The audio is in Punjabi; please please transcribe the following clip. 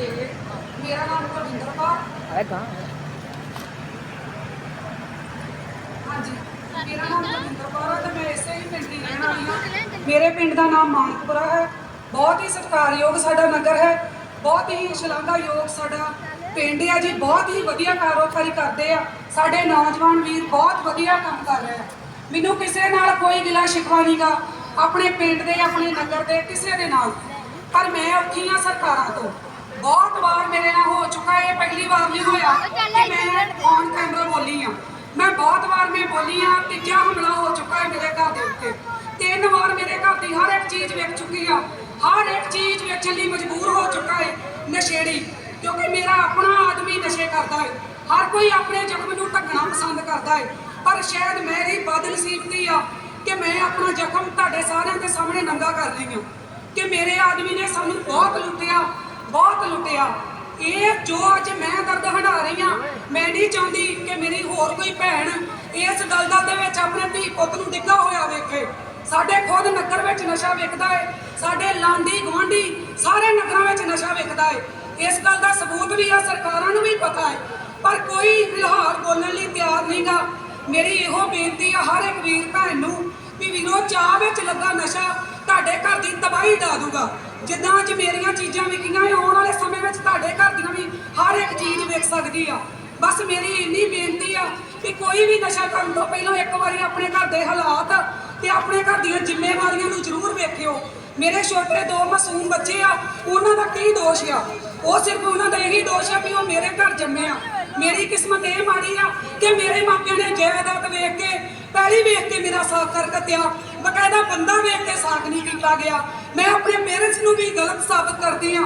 ਤੇ ਮੇਰਾ ਨਾਮ ਕੁਲਵਿੰਦਰ ਕੌਰ। ਹਾਂਜੀ। ਮੇਰਾ ਨਾਮ ਕੁਲਵਿੰਦਰ ਕੌਰ ਹੈ ਤੇ ਮੈਂ ਇਸੇ ਹੀ ਪਿੰਡ ਦੀ ਰਹਿਣ ਵਾਲੀ ਹਾਂ। ਮੇਰੇ ਪਿੰਡ ਦਾ ਨਾਮ ਮਾਨਕਪੁਰਾ ਹੈ। ਬਹੁਤ ਹੀ ਸਤਿਕਾਰਯੋਗ ਸਾਡਾ ਨਗਰ ਹੈ। ਬਹੁਤ ਹੀ ਸ਼ਲਾਘਾਯੋਗ ਸਾਡਾ ਪਿੰਡ ਹੈ ਜੀ। ਬਹੁਤ ਹੀ ਵਧੀਆ ਕਾਰੋਬਾਰੀ ਕਰਦੇ ਆ। ਸਾਡੇ ਨੌਜਵਾਨ ਵੀਰ ਬਹੁਤ ਵਧੀਆ ਕੰਮ ਕਰ ਰਹੇ ਆ। ਮੈਨੂੰ ਕਿਸੇ ਨਾਲ ਕੋਈ ਗਿਲਾ ਸ਼ਿਕਵਾ ਨਹੀਂਗਾ ਆਪਣੇ ਪਿੰਡ ਦੇ ਆਪਣੇ ਨਗਰ ਦੇ ਕਿਸੇ ਦੇ ਨਾਲ। ਪਰ ਮੈਂ ਔਖੀ ਹਾਂ ਸਰਕਾਰਾਂ ਤੋਂ ਬਹੁਤ ਵਾਰ ਮੇਰੇ ਨਾਲ ਹੋ ਚੁੱਕਾ ਹੈ ਇਹ ਪਹਿਲੀ ਵਾਰ ਨਹੀਂ ਹੋਇਆ ਕਿ ਮੈਂ ਔਨ ਕੈਮਰਾ ਬੋਲੀ ਆ। ਮੈਂ ਬਹੁਤ ਵਾਰ ਮੈਂ ਬੋਲੀ ਆ ਤੀਜਾ ਹਮਲਾ ਹੋ ਚੁੱਕਾ ਹੈ ਮੇਰੇ ਘਰ ਦੇ ਉੱਤੇ। ਤਿੰਨ ਵਾਰ ਮੇਰੇ ਘਰ ਦੀ ਹਰ ਇੱਕ ਚੀਜ਼ ਵੇਚ ਚੁੱਕੀ ਆ। ਹਰ ਇੱਕ ਚੀਜ਼ ਵੇਚਣ ਲਈ ਮਜਬੂਰ ਹੋ ਚੁੱਕਾ ਹੈ ਨਸ਼ੇੜੀ ਕਿਉਂਕਿ ਮੇਰਾ ਆਪਣਾ ਆਦਮੀ ਨਸ਼ੇ ਕਰਦਾ ਹੈ ਹਰ ਕੋਈ ਆਪਣੇ ਜ਼ਖਮ ਨੂੰ ਢੱਕਣਾ ਪਸੰਦ ਕਰਦਾ ਹੈ ਪਰ ਸ਼ਾਇਦ ਮੇਰੀ ਬਦਨਸੀਬਤੀ ਆ ਕਿ ਮੈਂ ਆਪਣਾ ਜ਼ਖਮ ਤੁਹਾਡੇ ਸਾਰਿਆਂ ਦੇ ਸਾਹਮਣੇ ਨੰਗਾ ਕਰ ਰਹੀ ਹਾਂ ਕਿ ਮੇਰੇ ਆਦਮੀ ਨੇ ਸਾਨੂੰ ਬਹੁਤ ਲੁੱਟਿਆ ਬਹੁਤ ਲੁੱਟਿਆ। ਇਹ ਜੋ ਅੱਜ ਮੈਂ ਦਰਦ ਹੰਢਾ ਰਹੀ ਹਾਂ, ਮੈਂ ਨਹੀਂ ਚਾਹੁੰਦੀ ਕਿ ਮੇਰੀ ਹੋਰ ਕੋਈ ਭੈਣ ਇਸ ਦਲਦਲ ਦੇ ਵਿੱਚ ਆਪਣੇ ਧੀ ਪੁੱਤ ਨੂੰ ਡਿੱਗਾ ਹੋਇਆ ਵੇਖੇ। ਸਾਡੇ ਖੁਦ ਨਗਰ ਵਿੱਚ ਨਸ਼ਾ ਵੇਖਦਾ ਹੈ ਸਾਡੇ ਲਾਂਡੀ ਗਵਾਂਢੀ ਸਾਰੇ ਨਗਰਾਂ ਵਿੱਚ ਨਸ਼ਾ ਵੇਖਦਾ ਹੈ ਇਸ ਗੱਲ ਦਾ ਸਬੂਤ ਵੀ ਆ, ਸਰਕਾਰਾਂ ਨੂੰ ਵੀ ਪਤਾ ਹੈ ਪਰ ਕੋਈ ਫਿਲਹਾਲ ਬੋਲਣ ਲਈ ਤਿਆਰ ਨਹੀਂਗਾ। ਮੇਰੀ ਇਹੋ ਬੇਨਤੀ ਆ ਹਰ ਇੱਕ ਵੀਰ ਭੈਣ ਨੂੰ ਵੀ ਵੀਰੋ, ਚਾਹ ਵਿੱਚ ਲੱਗਾ ਨਸ਼ਾ ਤੁਹਾਡੇ ਘਰ ਦੀ ਤਬਾਹੀ ਡਾ ਦੂਗਾ। ਜਿੱਦਾਂ ਅੱਜ ਮੇਰੀਆਂ ਚੀਜ਼ਾਂ ਵਿਕੀਆਂ ਆਉਣ ਵਾਲੇ ਸਮੇਂ ਵਿੱਚ ਤੁਹਾਡੇ ਘਰ ਦੀਆਂ ਵੀ ਹਰ ਇੱਕ ਚੀਜ਼ ਵਿਕ ਸਕਦੀ ਆ। ਬਸ ਮੇਰੀ ਇੰਨੀ ਬੇਨਤੀ ਆ ਕਿ ਕੋਈ ਵੀ ਨਸ਼ਾ ਕਰਨ ਤੋਂ ਪਹਿਲਾਂ ਇੱਕ ਵਾਰੀ ਆਪਣੇ ਘਰ ਦੇ ਹਾਲਾਤ ਤੇ ਆਪਣੇ ਘਰ ਦੀਆਂ ਜ਼ਿੰਮੇਵਾਰੀਆਂ ਨੂੰ ਜ਼ਰੂਰ ਵੇਖਿਓ। ਮੇਰੇ ਛੋਟੇ ਦੋ ਮਾਸੂਮ ਬੱਚੇ ਆ, ਉਹਨਾਂ ਦਾ ਕੀ ਦੋਸ਼ ਆ। ਉਹ ਸਿਰਫ ਉਹਨਾਂ ਦਾ ਇਹੀ ਦੋਸ਼ ਆ ਵੀ ਉਹ ਮੇਰੇ ਘਰ ਜੰਮੇ ਆ। ਮੇਰੀ ਕਿਸਮਤ ਇਹ ਮਾੜੀ ਆ ਕਿ ਮੇਰੇ ਮਾਪਿਆਂ ਨੇ ਜਾਇਦਾਦ ਵੇਖ ਕੇ ਪਹਿਲੀ ਵੇਖ ਕੇ ਮੇਰਾ ਸਾਥ ਕਰ ਕੱਤਿਆ ਬਕਾਇਦਾ ਬੰਦਾ ਵੇਖ ਕੇ ਸਾਥ ਨਹੀਂ ਕੀਤਾ ਗਿਆ। ਮੈਂ ਆਪਣੇ ਪੇਰੈਂਟਸ ਨੂੰ ਵੀ ਗਲਤ ਸਾਬਤ ਕਰਦੀ ਆ।